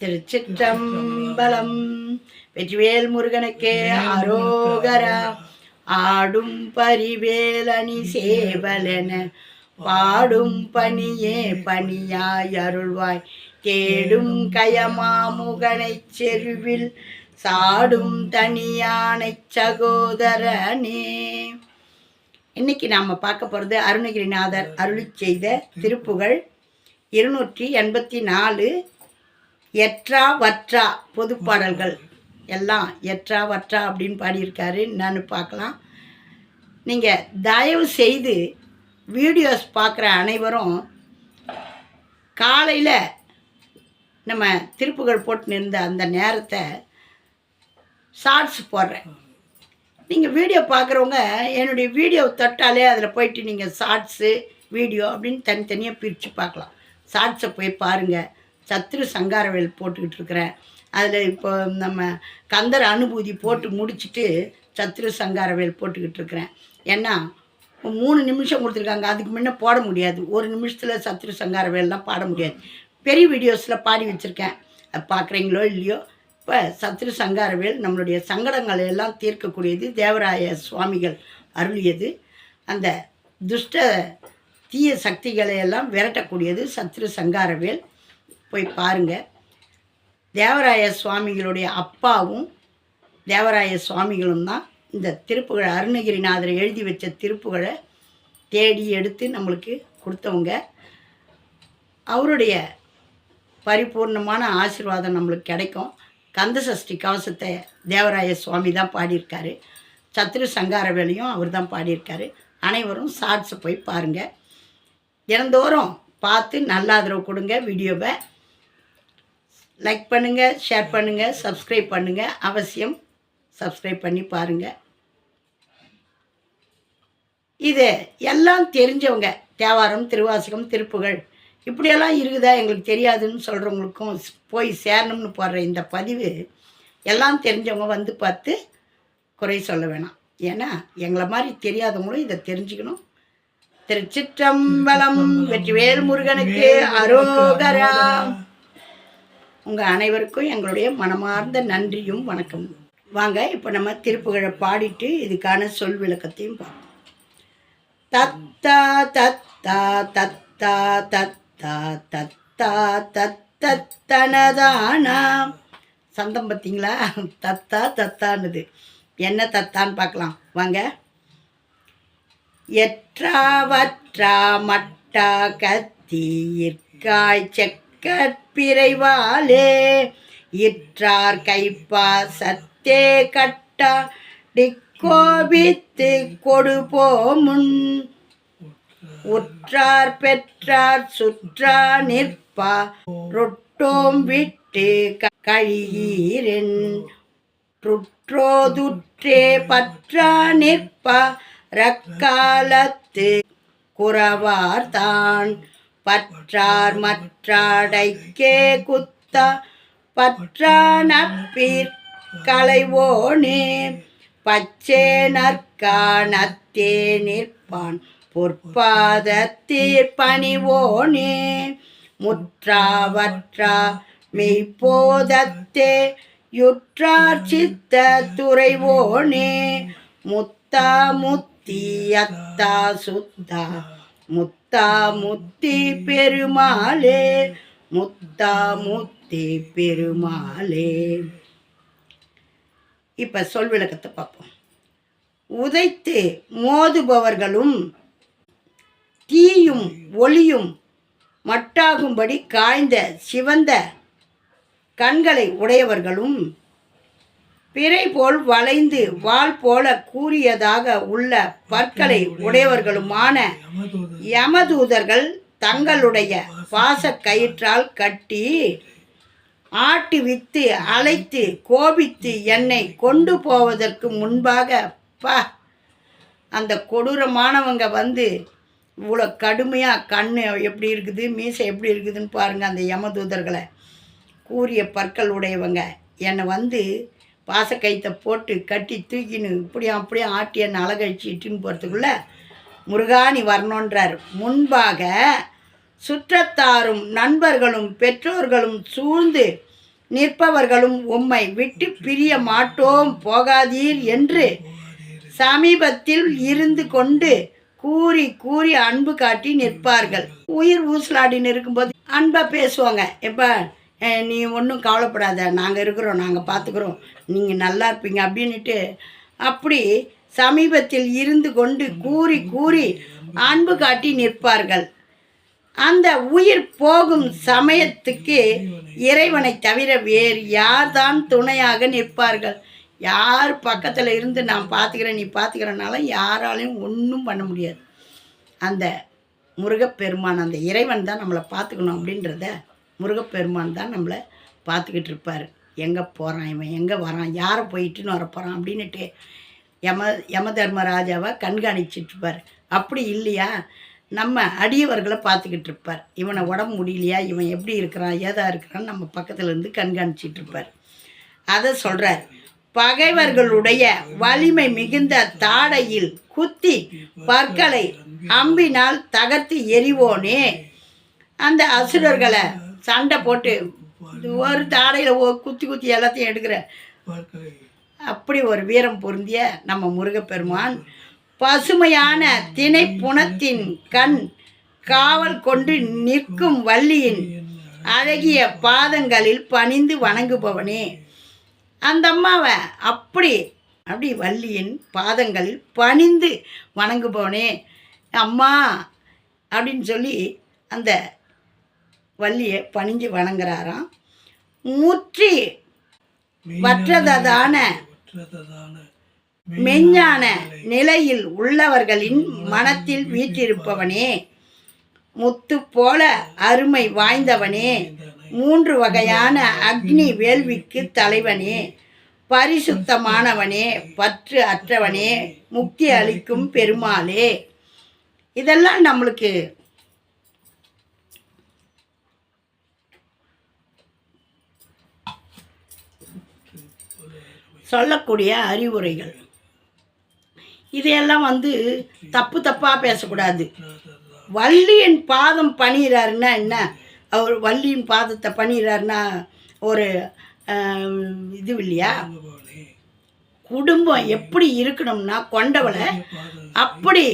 திருச்சிற்றம்பலம். வெற்றிவேல் முருகனுக்கே அரோகரா. ஆடும் பரிவேலணி சேவலென. பாடும் பணியே பணியாய் அருள்வாய். கேடும் கயமாமுகனை செருவில் சாடும் தனியானைச் சகோதரனே. இன்னைக்கு நாம் பார்க்க போகிறது அருணகிரிநாதர் அருளி செய்த திருப்புகழ் இருநூற்றி எண்பத்தி நாலு எற்றா வற்றா பொதுப்பாடல்கள். எல்லாம் எற்றா வற்றா அப்படின்னு பாடியிருக்காரு. என்னன்னு பார்க்கலாம். நீங்கள் தயவு செய்து வீடியோஸ் பார்க்குற அனைவரும் காலையில் நம்ம திருப்புகழ் போட்டு இருந்த அந்த நேரத்தை ஷார்ட்ஸ் போடுறேன். நீங்கள் வீடியோ பார்க்குறவங்க என்னுடைய வீடியோ தொட்டாலே அதில் போயிட்டு நீங்கள் ஷார்ட்ஸு வீடியோ அப்படின்னு தனித்தனியாக பிரித்து பார்க்கலாம். ஷார்ட்ஸை போய் பாருங்கள் சத்ரு சங்காரவேல் போட்டுக்கிட்டு இருக்கிறேன் அதில் இப்போ நம்ம கந்தர் அனுபூதி போட்டு முடிச்சுட்டு சத்ரு சங்காரவேல் போட்டுக்கிட்டு இருக்கிறேன் ஏன்னா மூணு நிமிஷம் கொடுத்துருக்காங்க அதுக்கு முன்னே போட முடியாது. ஒரு நிமிஷத்தில் சத்ரு சங்காரவேல்லாம் பாட முடியாது. பெரிய வீடியோஸில் பாடி வச்சுருக்கேன். அது பார்க்குறீங்களோ இல்லையோ இப்போ சத்ரு சங்காரவேல் நம்மளுடைய சங்கடங்களை எல்லாம் தீர்க்கக்கூடியது தேவராய சுவாமிகள் அருளியது. அந்த துஷ்ட தீய சக்திகளை எல்லாம் விரட்டக்கூடியது சத்ரு சங்காரவேல். போய் பாருங்கள் தேவராய சுவாமிகளுடைய அப்பாவும் தேவராய சுவாமிகளும் தான் இந்த திருப்புகழை அருணகிரிநாதர் எழுதி வச்ச திருப்புகழை தேடி எடுத்து நம்மளுக்கு கொடுத்தவங்க. அவருடைய பரிபூர்ணமான ஆசிர்வாதம் நம்மளுக்கு கிடைக்கும். கந்த சஷ்டி கவசத்தை தேவராய சுவாமி தான் பாடியிருக்காரு. சத்ரு சங்காரவேலையும் அவர் தான் பாடியிருக்காரு. அனைவரும் ஷார்ட்ஸை போய் பாருங்கள் தினந்தோறும் பார்த்து நல்ல ஆதரவு கொடுங்க வீடியோவை. லைக் பண்ணுங்கள் ஷேர் பண்ணுங்கள் சப்ஸ்கிரைப் பண்ணுங்கள் அவசியம் சப்ஸ்கிரைப் பண்ணி பாருங்கள் இது எல்லாம் தெரிஞ்சவங்க தேவாரம் திருவாசகம் திருப்புகழ் இப்படியெல்லாம் இருக்குதா? எங்களுக்கு தெரியாதுன்னு சொல்கிறவங்களுக்கும் போய் சேரணும்னு போடுற இந்த பதிவு எல்லாம் தெரிஞ்சவங்க வந்து பார்த்து குறை சொல்ல வேணாம். ஏன்னா எங்களை மாதிரி தெரியாதவங்களும் இதை தெரிஞ்சுக்கணும். திருச்சிற்றம்பலம் வெற்றிவேல் முருகனுக்கு அரோகரா. உங்கள் அனைவருக்கும் எங்களுடைய மனமார்ந்த நன்றியும் வணக்கம். வாங்க இப்போ நம்ம திருப்புகழை பாடிட்டு இதுக்கான சொல் விளக்கத்தையும் பார்ப்போம். தத்தா தத்தா தத்தா தத்தா தத்தா தத்தத்தனதானா? சந்தம் பார்த்தீங்களா? தத்தா தத்தானது. என்ன தத்தான்னு பார்க்கலாம். வாங்க. எற்றாவற்றா மட்டா கத்தி எற்காய் செக் கற்பிறைவாலே இற்றார் கைப்பா சத்தே கட்டா டிக்கோபித்து கொடுபோமுன் உற்றார் பெற்றார் சுற்றா நிற்பா ரொட்டோம் விட்டு க- கழியீரென். ருற்றோதுற்றே பற்றா நிற்பா ரக்காலத்து குறவார்தான். பற்றார் மற்றாடைக்கே குத்தா பற்றா களைவோனே. பச்சே நற்கானத்தே நிற்பான் பொற்பாதத்தீர் பணிவோனே. முற்றாவற்றா மெய்ப்போதத்தே யுற்றார் சித்த துறைவோனே. முத்தா முத்தி அத்தா சுத்தா முத்தா முத்தி பெருமாளே முத்தா முத்தி பெருமாளே. இப்போ சொல் விளக்கத்தை பார்ப்போம். உதைத்து மோதுபவர்களும் தீயும் ஒளியும் மட்டாகும்படி காய்ந்த சிவந்த கண்களை உடையவர்களும் பிறை போல் வளைந்து வாள் போல கூறியதாக உள்ள பற்களை உடையவர்களுமான யமதூதர்கள் தங்களுடைய பாச கயிற்றால் கட்டி ஆட்டி வித்து அழைத்து கோபித்து என்னை கொண்டு போவதற்கு முன்பாக பா அந்த கொடூரமானவங்க வந்து இவ்வளோ கடுமையாக கண் எப்படி இருக்குது மீசை எப்படி இருக்குதுன்னு பாருங்கள் அந்த யமதூதர்களை. கூறிய பற்கள் உடையவங்க என்னை வந்து பாசக்கயித்தை போட்டு கட்டி தூக்கின்னு இப்படியும் அப்படியும் ஆட்டி என்னை அழகழிச்சு இட்டுன்னு போகிறதுக்குள்ள முருகாணி வரணுன்றார் முன்பாக சுற்றத்தாரும் நண்பர்களும் பெற்றோர்களும் சூழ்ந்து நிற்பவர்களும் உம்மை விட்டு பிரிய மாட்டோம் போகாதீர் என்று சமீபத்தில் இருந்து கொண்டு கூறி கூறி அன்பு காட்டி நிற்பார்கள். உயிர் ஊசலாடின்னு இருக்கும்போது அன்பாக பேசுவாங்க. எப்போ? நீ ஒன்றும் கவலைப்படாத. நாங்கள் இருக்கிறோம் நாங்கள் பார்த்துக்குறோம் நீங்கள் நல்லா இருப்பீங்க அப்படின்ட்டு அப்படி சமீபத்தில் இருந்து கொண்டு கூறி கூறி அன்பு காட்டி நிற்பார்கள். அந்த உயிர் போகும் சமயத்துக்கு இறைவனை தவிர வேறு யார் தான் துணையாக நிற்பார்கள்? யார் பக்கத்தில் இருந்து நான் பார்த்துக்கிறேன் நீ பார்த்துக்கிறனால யாராலையும் ஒன்றும் பண்ண முடியாது. அந்த முருகப்பெருமான் அந்த இறைவன் தான் நம்மளை பார்த்துக்கணும் அப்படின்றத முருகப்பெருமான் தான் நம்மளை பார்த்துக்கிட்டு இருப்பார். எங்கே போகிறான் இவன்? எங்கே வரான்? யாரை போயிட்டுன்னு வர போகிறான் அப்படின்னுட்டு யம யம தர்மராஜாவை கண்காணிச்சிட்டு இருப்பார். அப்படி இல்லையா? நம்ம அடியவர்களை பார்த்துக்கிட்டு இருப்பார். இவனை உடம்பு முடியலையா? இவன் எப்படி இருக்கிறான்? ஏதா இருக்கிறான்னு நம்ம பக்கத்துலேருந்து கண்காணிச்சிட்டு இருப்பார். அதை சொல்கிறார் பகைவர்களுடைய வலிமை மிகுந்த தாடையில் குத்தி பற்களை அம்பினால் தகர்த்து எறிவோனே. அந்த அசுரர்களை சண்டை போட்டு ஒரு தாடையில் குத்தி குத்தி எல்லாத்தையும் எடுக்கிற. அப்படி ஒரு வீரம் பொருந்திய நம்ம முருகப்பெருமான் பசுமையான திணை புனத்தின் கண் காவல் கொண்டு நிற்கும் வள்ளியின் அழகிய பாதங்களில் பணிந்து வணங்குபவனே. அந்த அம்மாவை அப்படி அப்படி வள்ளியின் பாதங்களில் பணிந்து வணங்குபவனே. அம்மா அப்படின்னு சொல்லி அந்த வள்ளியை பணிஞ்சு வணங்குறாராம். முற்றி வற்றததான மெஞ்ஞான நிலையில் உள்ளவர்களின் மனத்தில் வீற்றிருப்பவனே முத்து போல அருமை வாய்ந்தவனே மூன்று வகையான அக்னி வேள்விக்கு தலைவனே பரிசுத்தமானவனே பற்று அற்றவனே முக்தி அளிக்கும் பெருமாளே. இதெல்லாம் நம்மளுக்கு சொல்லக்கூடிய அறிவுரைகள். இதையெல்லாம் வந்து தப்பு தப்பாக பேசக்கூடாது. வள்ளியின் பாதம் பண்ணிடுறாருன்னா என்ன? அவர் வள்ளியின் பாதத்தை பணிகிறாருன்னா ஒரு இது இல்லையா? குடும்பம் எப்படி இருக்கணும்னா கொண்டவளை அப்படி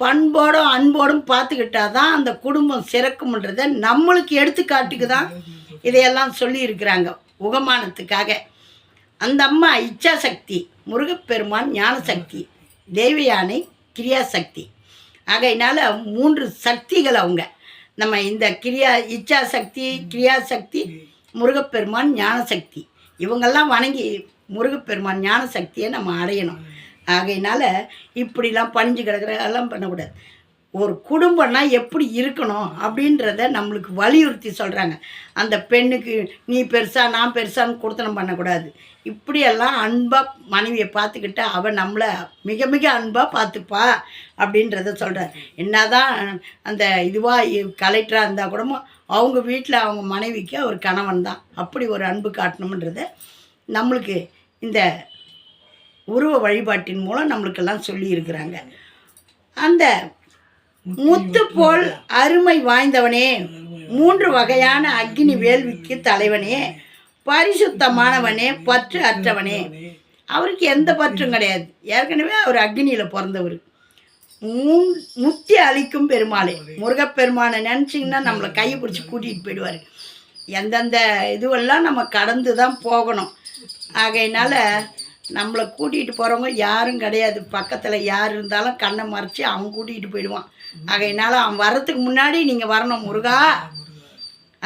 பண்போடும் அன்போடும் பார்த்துக்கிட்டா தான் அந்த குடும்பம் சிறக்கும்ன்றதை நம்மளுக்கு எடுத்துக்காட்டுக்கு தான் இதையெல்லாம் சொல்லியிருக்கிறாங்க உகமானத்துக்காக. அந்த அம்மா இச்சாசக்தி முருகப்பெருமான் ஞானசக்தி தேவயானை கிரியாசக்தி. ஆகையினால மூன்று சக்திகள் அவங்க. நம்ம இந்த கிரியா இச்சாசக்தி கிரியாசக்தி முருகப்பெருமான் ஞானசக்தி. இவங்கெல்லாம் வணங்கி முருகப்பெருமான் ஞானசக்தியை நம்ம அடையணும். ஆகையினால இப்படிலாம் பணிஞ்சு கிடக்கிற எல்லாம் பண்ணக்கூடாது. ஒரு குடும்பம்னா எப்படி இருக்கணும் அப்படின்றத நம்மளுக்கு வலியுறுத்தி சொல்கிறாங்க அந்த பெண்ணுக்கு நீ பெருசா நான் பெருசான்னு கொடுத்தனம் பண்ணக்கூடாது. இப்படியெல்லாம் அன்பாக மனைவியை பார்த்துக்கிட்டா அவள் நம்மளை மிக மிக அன்பாக பார்த்துப்பா அப்படின்றத சொல்கிறார் என்னதான் அந்த இதுவாக கலெக்டராக இருந்தால் கூடமோ அவங்க வீட்டில் அவங்க மனைவிக்கு அவர் கணவன் தான். அப்படி ஒரு அன்பு காட்டணுன்றத நம்மளுக்கு இந்த உருவ வழிபாட்டின் மூலம் நம்மளுக்கெல்லாம் சொல்லியிருக்கிறாங்க. அந்த முத்து போல் அருமை வாய்ந்தவனே. மூன்று வகையான அக்னி வேள்விக்கு தலைவனே. பரிசுத்தமானவனே பற்று அற்றவனே. அவருக்கு எந்த பற்றும் கிடையாது. ஏற்கனவே அவர் அக்னியில் பிறந்தவர். முத்தி அளிக்கும் பெருமாளே. முருகப்பெருமானை நினச்சிங்கன்னா நம்மளை கையை பிடிச்சி கூட்டிகிட்டு போயிடுவார். எந்தெந்த இதுவெல்லாம் நம்ம கடந்து தான் போகணும். ஆகையினால நம்மளை கூட்டிகிட்டு போகிறவங்க யாரும் கிடையாது. பக்கத்தில் யார் இருந்தாலும் கண்ணை மறைச்சி அவன் கூட்டிகிட்டு போயிடுவான். ஆகையினால அவன் வர்றதுக்கு முன்னாடி நீங்கள் வரணும் முருகா.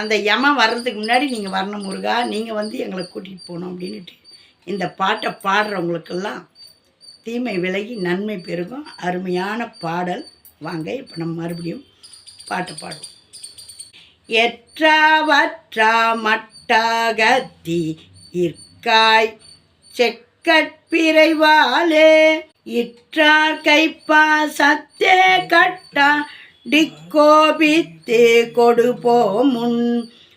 அந்த யமன் வர்றதுக்கு முன்னாடி நீங்கள் வரணும் முருகா. நீங்கள் வந்து எங்களை கூட்டிகிட்டு போகணும் அப்படின்னுட்டு இந்த பாட்டை பாடுறவங்களுக்கெல்லாம் தீமை விலகி நன்மை பெருகும். அருமையான பாடல். வாங்க இப்போ நம்ம மறுபடியும் பாட்டை பாடுவோம். எற்றாவற்றா மட்டாகத்தி இற்காய் கற்பிறைவாலே இற்றார் கைப்பா சத்தே கட்டா டிக்கோபித்து கொடுபோமுன்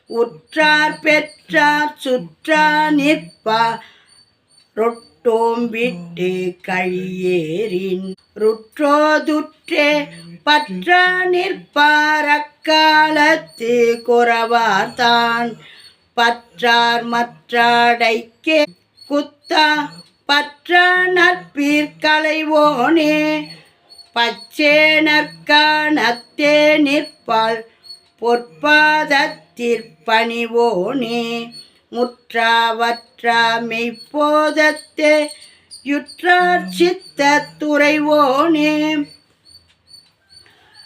உற்றார் பெற்றார் சுற்றா நிற்பா ரொட்டோம் விட்டு கழியேறின் ருற்றோதுற்றே பற்றா நிற்பார் அக்காலத்து குறவார்தான். பற்றார் மற்றாடைக்கே குத்தா பற்ற நற்பீர்கலைவோனே பச்சேனற்கானத்தே நிற்பாள் பொற்பாதத்திற்பணிவோனே முற்றாவற்றா மெய்ப்போதத்தே யுற்றார் சித்த துறைவோனே.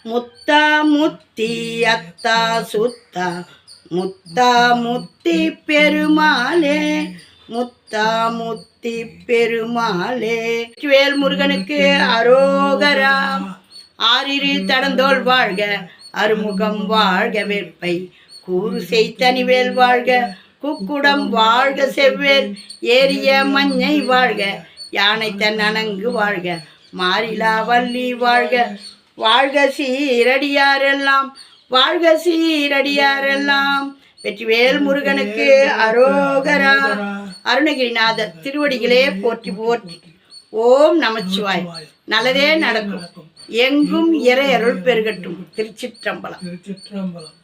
முத்தா முத்தி அத்தா சுத்தா முத்தா முத்தி பெருமாளே முத்தா முத்தி பெருமாளே. வேல் முருகனுக்கு அரோகராம். ஆரிரு தடந்தோல் வாழ்க அருமுகம் வாழ்க வேற்பை கூறு செய்தனிவேல் வாழ்க குக்குடம் வாழ்க செவ்வேல். ஏரிய மஞ்சை வாழ்க யானை தன் அணங்கு வாழ்க. மாறிலா வள்ளி வாழ்க வாழ்க சீரடியாரெல்லாம். வாழ்க சீரடியாரெல்லாம். வெற்றிவேல் முருகனுக்கு அரோகரா. அருணகிரிநாதர் திருவடிகளே போற்றி போற்றி. ஓம் நமச்சிவாய். நல்லதே நடக்கும். எங்கும் இறை அருள் பெருகட்டும். திருச்சிற்றம்பலம். திருச்சிற்றம்பலம்.